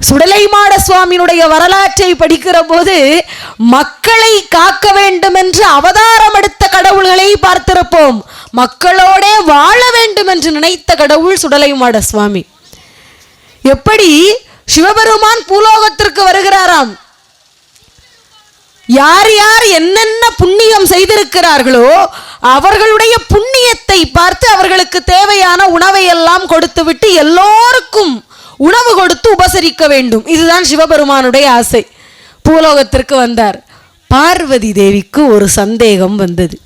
சுடலைமாட சுவாமியினுடைய வரலாற்றை படிக்கிற போது மக்களை காக்க வேண்டும் என்று அவதாரம் எடுத்த கடவுள்களை பார்த்திருப்போம். மக்களோடே வாழ வேண்டும் என்று நினைத்த கடவுள் சுடலைமாட சுவாமி. எப்படி சிவபெருமான் பூலோகத்திற்கு வருகிறாராம்? யார் யார் என்னென்ன புண்ணியம் செய்திருக்கிறார்களோ அவர்களுடைய புண்ணியத்தை பார்த்து அவர்களுக்கு தேவையான உணவை எல்லாம் கொடுத்துவிட்டு எல்லோருக்கும் உணவு கொடுத்து உபசரிக்க வேண்டும். இதுதான் சிவபெருமானுடைய ஆசை. பூலோகத்திற்கு வந்தார். பார்வதி தேவிக்கு ஒரு சந்தேகம் வந்தது.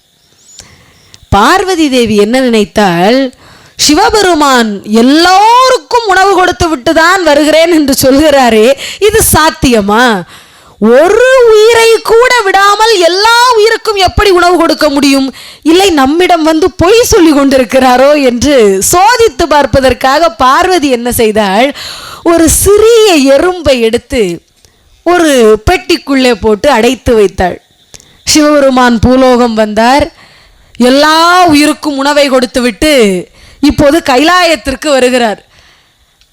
பார்வதி தேவி என்ன நினைத்தால் சிவபெருமான் எல்லோருக்கும் உணவு கொடுத்து விட்டு தான் வருகிறேன் என்று சொல்கிறாரே இது சாத்தியமா? ஒரு உயிரை கூட விடாமல் எல்லா கொடுக்க முடியும்? இல்லை நம்மிடம் வந்து பொய் சொல்லி கொண்டிருக்கிறாரோ என்று சோதித்து பார்ப்பதற்காக பார்வதி என்ன செய்தாள்? ஒரு சிறிய எறும்பை எடுத்து ஒரு பெட்டிக்குள்ளே போட்டு அடைத்து வைத்தாள். சிவபெருமான் பூலோகம் வந்தார். எல்லா உயிருக்கும் உணவை கொடுத்துவிட்டு இப்போது கைலாயத்திற்கு வருகிறார்.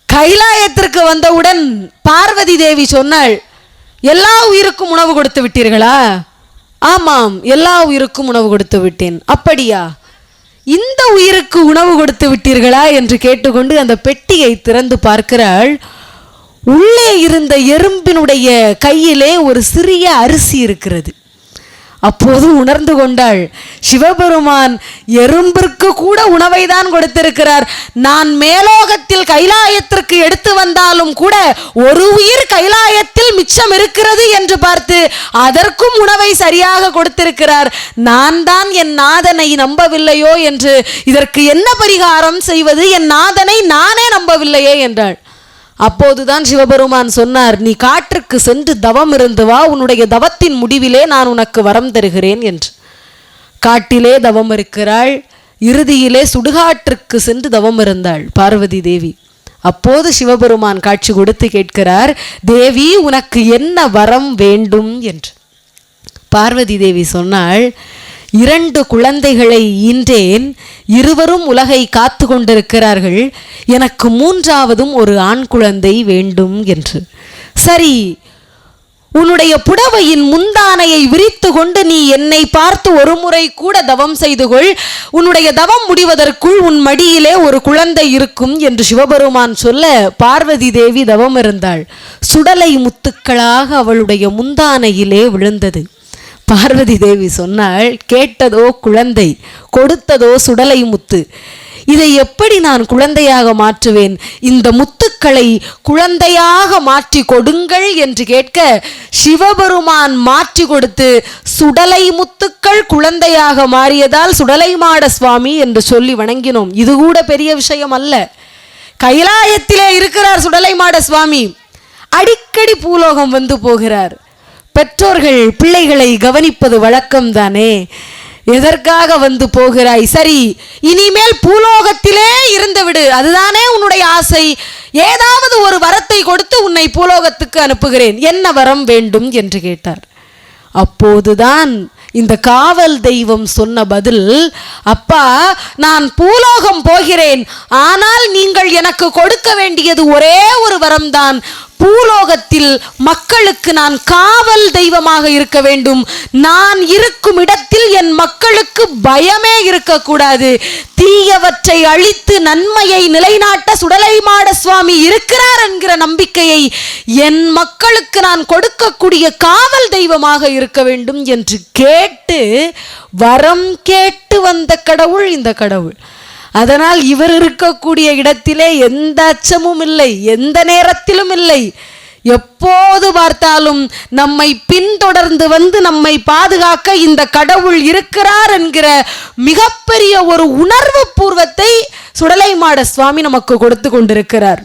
கைலாயத்திற்கு வந்தவுடன் பார்வதி தேவி சொன்னாள் எல்லா உயிருக்கும் உணவு கொடுத்து விட்டீர்களா? ஆமாம் எல்லா உயிருக்கும் உணவு கொடுத்து விட்டேன். அப்படியா? இந்த உயிருக்கு உணவு கொடுத்து விட்டீர்களா? என்று கேட்டுக்கொண்டு அந்த பெட்டியை திறந்து பார்க்கிறாள். உள்ளே இருந்த எறும்பினுடைய கையிலே ஒரு சிறிய அரிசி இருக்கிறது. அப்போது உணர்ந்து கொண்டாள். சிவபெருமான் எறும்பிற்கு கூட உணவை தான் கொடுத்திருக்கிறார். நான் மேலோகத்தில் கைலாயத்திற்கு எடுத்து வந்தாலும் கூட ஒரு உயிர் கைலாயத்தில் மிச்சம் இருக்கிறது என்று பார்த்து அதற்கும் உணவை சரியாக கொடுத்திருக்கிறார். நான் தான் என் நாதனை நம்பவில்லையோ? என்று இதற்கு என்ன பரிகாரம் செய்வது? என் நாதனை நானே நம்பவில்லையே என்றாள். அப்போதுதான் சிவபெருமான் சொன்னார் நீ காற்றுக்கு சென்று தவம் இருந்து வா உன்னுடைய தவத்தின் முடிவிலே நான் உனக்கு வரம் தருகிறேன் என்று. காட்டிலே தவம் இருக்கிறாள் இறுதியிலே சுடுகாற்றுக்கு சென்று தவம் இருந்தாள் பார்வதி தேவி. அப்போது சிவபெருமான் காட்சி கொடுத்து கேட்கிறார் தேவி உனக்கு என்ன வரம் வேண்டும்? என்று. பார்வதி தேவி சொன்னாள் இரண்டு குழந்தைகளை ஈன்றேன். இருவரும் உலகை காத்து கொண்டிருக்கிறார்கள். எனக்கு மூன்றாவதும் ஒரு ஆண் குழந்தை வேண்டும் என்று. சரி உன்னுடைய புடவையின் முந்தானையை விரித்து கொண்டு நீ என்னை பார்த்து ஒரு முறை கூட தவம் செய்து கொள். உன்னுடைய தவம் முடிவதற்குள் உன் மடியிலே ஒரு குழந்தை இருக்கும் என்று சிவபெருமான் சொல்ல பார்வதி தேவி தவம் இருந்தாள். சுடலை முத்துக்களாக அவளுடைய முந்தானையிலே விழுந்தது. பார்வதி தேவி சொன்னாள் கேட்டதோ குழந்தை கொடுத்ததோ சுடலை முத்து. இதை எப்படி நான் குழந்தையாக மாற்றுவேன்? இந்த முத்துக்களை குழந்தையாக மாற்றி கொடுங்கள் என்று கேட்க சிவபெருமான் மாற்றி கொடுத்து சுடலை முத்துக்கள் குழந்தையாக மாறியதால் சுடலை மாட சுவாமி என்று சொல்லி வணங்கினோம். இது கூட பெரிய விஷயம் அல்ல. கைலாயத்திலே இருக்கிறார் சுடலை மாட சுவாமி. அடிக்கடி பூலோகம் வந்து போகிறார். பெற்றோர்கள் பிள்ளைகளை கவனிப்பது வழக்கம் தானே எதற்காக வந்து போகிறாய்? சரி இனிமேல் பூலோகத்திலே இருந்து விடு அதுதானே உன்னுடைய ஆசை. ஏதாவது ஒரு வரத்தை கொடுத்து உன்னை பூலோகத்துக்கு அனுப்புகிறேன். என்ன வரம் வேண்டும் என்று கேட்டார். அப்போதுதான் இந்த காவல் தெய்வம் சொன்ன பதில் அப்பா நான் பூலோகம் போகிறேன். ஆனால் நீங்கள் எனக்கு கொடுக்க வேண்டியது ஒரே ஒரு வரம்தான். பூலோகத்தில் மக்களுக்கு நான் காவல் தெய்வமாக இருக்க வேண்டும். நான் இருக்கும் இடத்தில் என் மக்களுக்கு பயமே இருக்கக்கூடாது. தீயவற்றை அழித்து நன்மையை நிலைநாட்ட சுடலைமாட சுவாமி இருக்கிறார் என்கிற நம்பிக்கையை என் மக்களுக்கு நான் கொடுக்கக்கூடிய காவல் தெய்வமாக இருக்க வேண்டும் என்று கேட்டு வரம் கேட்டு வந்த கடவுள் இந்த கடவுள். அதனால் இவர் இருக்கக்கூடிய இடத்திலே எந்த அச்சமும் இல்லை எந்த நேரத்திலும் இல்லை. எப்போது பார்த்தாலும் நம்மை பின்தொடர்ந்து வந்து நம்மை பாதுகாக்க இந்த கடவுள் இருக்கிறார் என்கிற மிகப்பெரிய ஒரு உணர்வு பூர்வத்தை சுடலைமாட சுவாமி நமக்கு கொடுத்து கொண்டிருக்கிறார்.